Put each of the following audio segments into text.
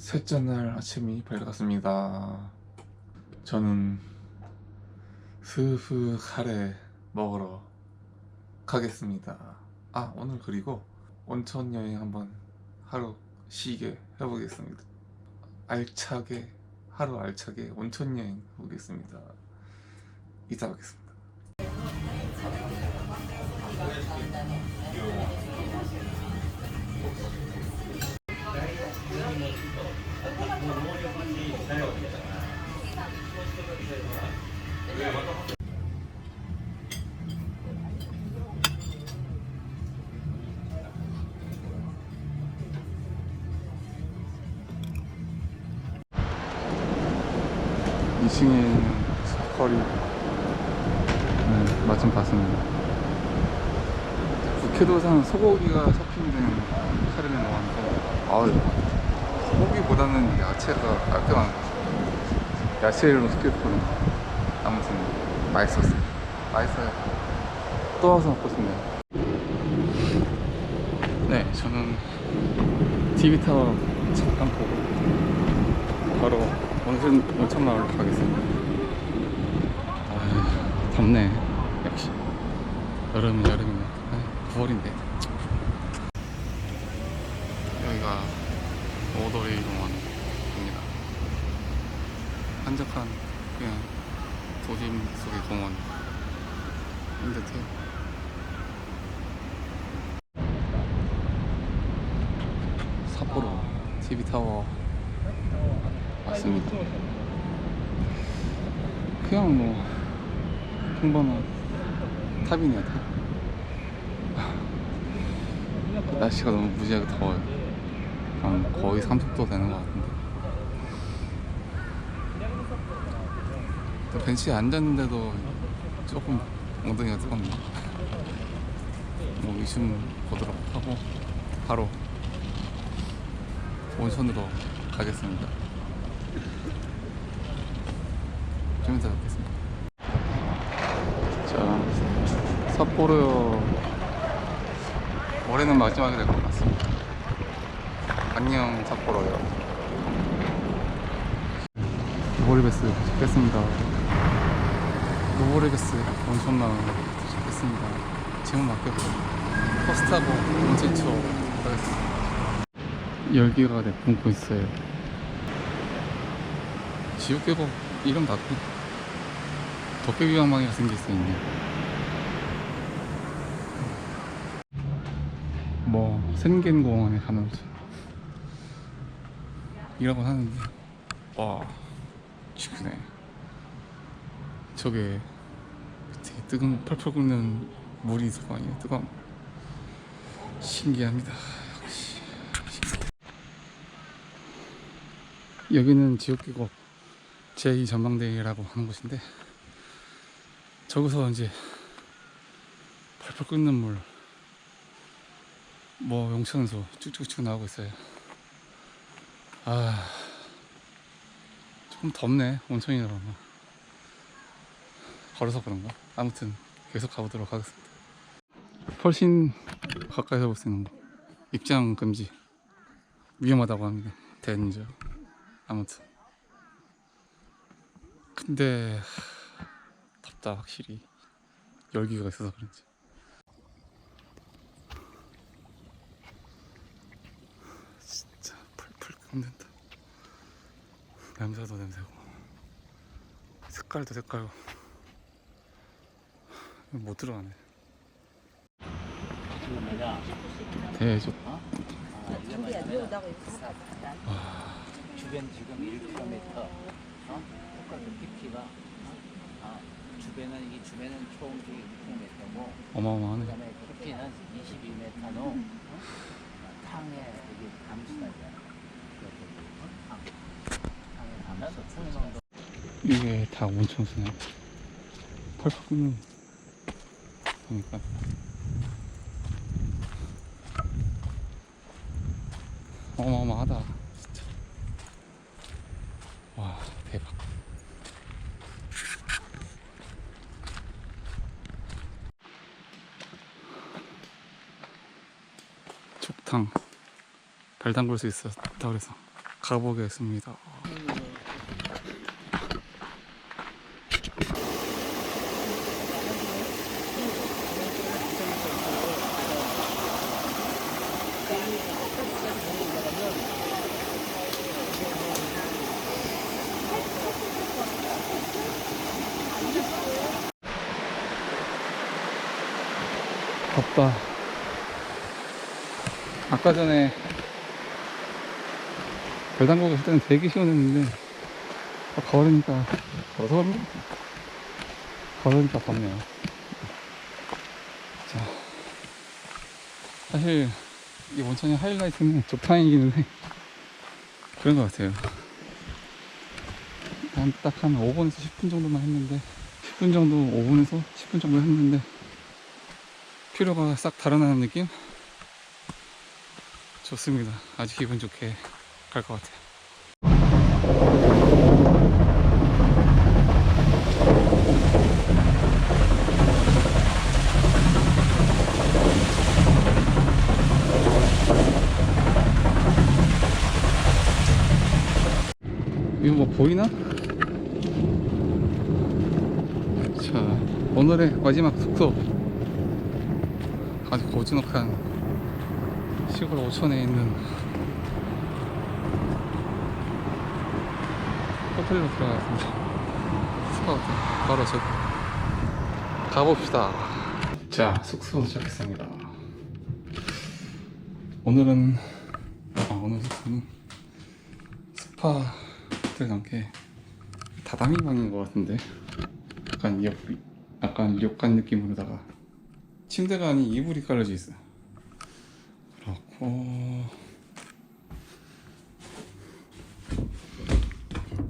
셋째 날 아침이 밝았습니다. 저는 스프 카레 먹으러 가겠습니다. 아 오늘 그리고 온천 여행 한번 하루 쉬게 해보겠습니다. 알차게 하루 알차게 온천 여행 해보겠습니다. 이따 뵙겠습니다. 이층에 있는 스커리 네, 마침 봤습니다. 북해도산 소고기가 쇼핑된 카레를 먹었는데 아유 소고기보다는 야채가 깔끔한 야채로 시켰거든요. 아무튼 맛있었어요. 맛있어요. 또 와서 먹고 싶네요. 네, 저는 TV타워 잠깐 보고 바로 온천, 온천마을로 가겠습니다. 아, 덥네. 역시. 여름은 여름이네. 아, 9월인데. 여기가 오도리 공원입니다. 한적한 그냥 도심 속의 공원. 인 듯해요. 삿포로 TV타워 맞습니다. 그냥 뭐 평범한 탑이네요 탑. 날씨가 너무 무지하게 더워요. 한 거의 30도 되는 것 같은데. 또 벤치에 앉았는데도 조금 엉덩이가 뜨겁네요. 뭐 위층 보도록 하고 바로 온천으로 가겠습니다. 좀 이따 뵙겠습니다. 자, 삿포로 올해는 마지막이 될 것 같습니다. 안녕 삿포로요. 노보리베스 도착했습니다. 노보리베스 온천마을 도착했습니다. 지금 맡겼고 포스타고 온천초 가겠습니다. 열기가 내뿜고 있어요. 지옥계곡 이름 바꾸 도깨비방망이가 생길 수 있네. 뭐 생겐 공원에 가면서 이라고 하는데 와 죽네. 저게 되게 뜨거운 펄펄 끓는 물이 거 아니에요. 뜨거운 신기합니다. 역시 여기는 지옥계곡 제2 전망대라고 하는 곳인데 저기서 이제 펄펄 끓는 물 뭐 용천수 쭉쭉쭉 나오고 있어요 아 조금 덥네 온천이라고 걸어서 그런가? 아무튼 계속 가보도록 하겠습니다. 훨씬 가까이서 볼 수 있는 거. 입장 금지. 위험하다고 합니다. 대인저 아무튼. 근데 하, 덥다 확실히. 열기가 있어서 그런지. 진짜 풀풀 끓는다. 냄새도 냄새고. 색깔도 색깔고 못 들어가네 대조 주변 지금 1km, 어? 똑같은 깊이가, 아, 주변은 이 주변은 총 6km고, 어마어마하네 그다음에 깊이는 22m로, 어? 탕에 여기. 풍망도 이게 다 온천수네 펄펄 끓는 보니까. 어마어마하다 진짜. 와 대박. 족탕. 발 담글 수 있었다 그래서 가보겠습니다. 덥다. 아까 전에 별당국 갔을 때는 되게 시원했는데 아, 걸으니까 걸어서 그런가? 걸으니까 덥네요. 자, 사실 이 원천의 하이라이트는 좋다행이긴 해. 그런 것 같아요. 한딱한 5분에서 10분 정도만 했는데 10분 정도 5분에서 10분 정도 했는데 피로가 싹 달아나는 느낌? 좋습니다. 아주 기분 좋게 갈 것 같아요. 이거 뭐 보이나? 자, 오늘의 마지막 숙소. 아주 고즈넉한 시골 오천에 있는 호텔로 들어갔습니다. 스카우트 바로 저 가봅시다. 자 숙소 도착했습니다. 오늘은 아 오늘 숙소는 스파 함께 다다미 방인 것 같은데 약간 옆 약간 료칸 느낌으로다가 침대가 아닌 이불이 깔려져 있어요. 그렇고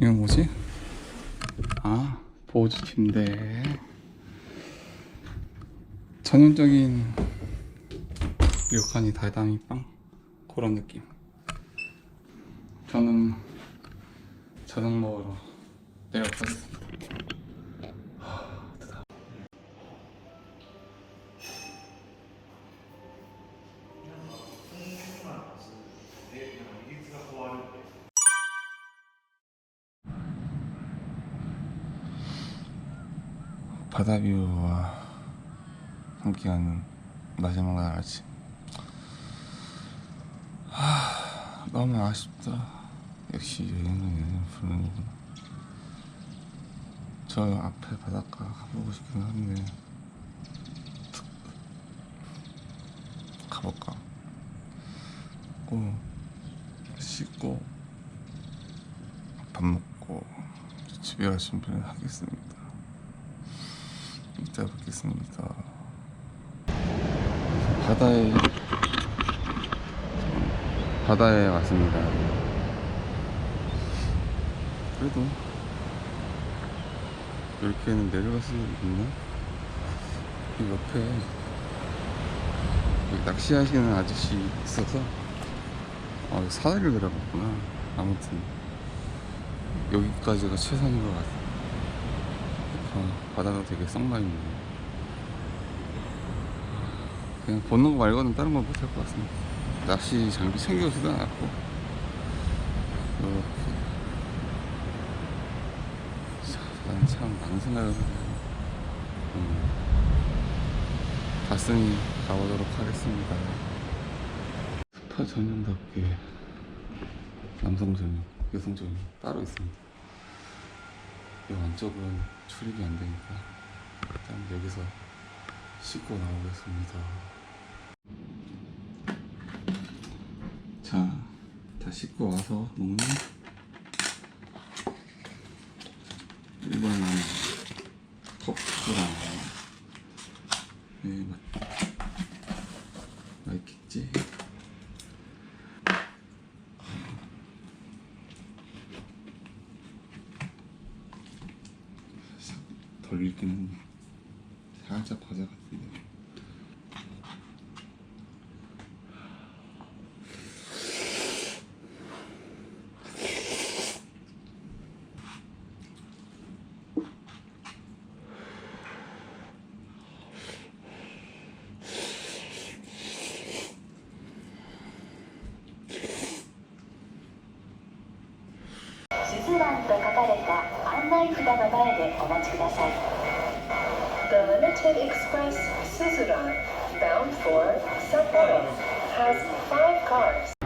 이건 뭐지? 아 보조 침대. 전형적인 료칸이 달다미 빵 그런 느낌. 저는 저녁 먹으러 내려가겠습니다. 바다뷰와 함께하는 마지막 날 아침. 하, 너무 아쉽다. 역시 여행은 여행 부르는구나. 저 앞에 바닷가 가보고 싶긴 한데 가볼까? 고 씻고 밥 먹고 집에 갈 준비를 하겠습니다. 이따 뵙겠습니다. 바다에 바다에 왔습니다. 그래도 이렇게는 내려갈 수 있나? 이 옆에 낚시하시는 아저씨 있어서 아, 사다리를 내려갔구나. 아무튼 여기까지가 최선인 것 같아. 아, 바다가 되게 썩나 있네. 그냥 보는 거 말고는 다른 건 못할 것 같습니다. 낚시 장비 챙겨오지도 않았고 이렇게 난참 많은 생각을. 음. 갔으니 가보도록 하겠습니다. 스파 전용답게 남성 전용, 여성 전용 따로 있습니다. 이 안쪽은 출입이 안 되니까 일단 여기서 씻고 나오겠습니다. 자, 다 씻고 와서 먹는 일반 컵수랑 네, 맛 맛있겠지? 살짝 덜 익긴 살짝 과자 같은데 案内札の前でお待ちください The Limited Express Suzuran bound for Sapporo has five cars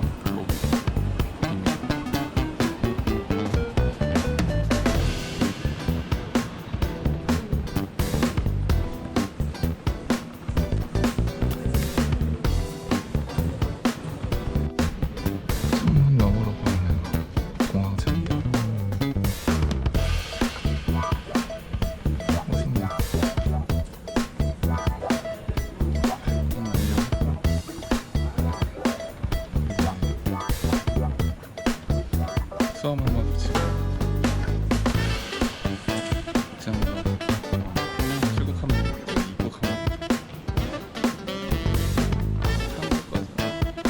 국제선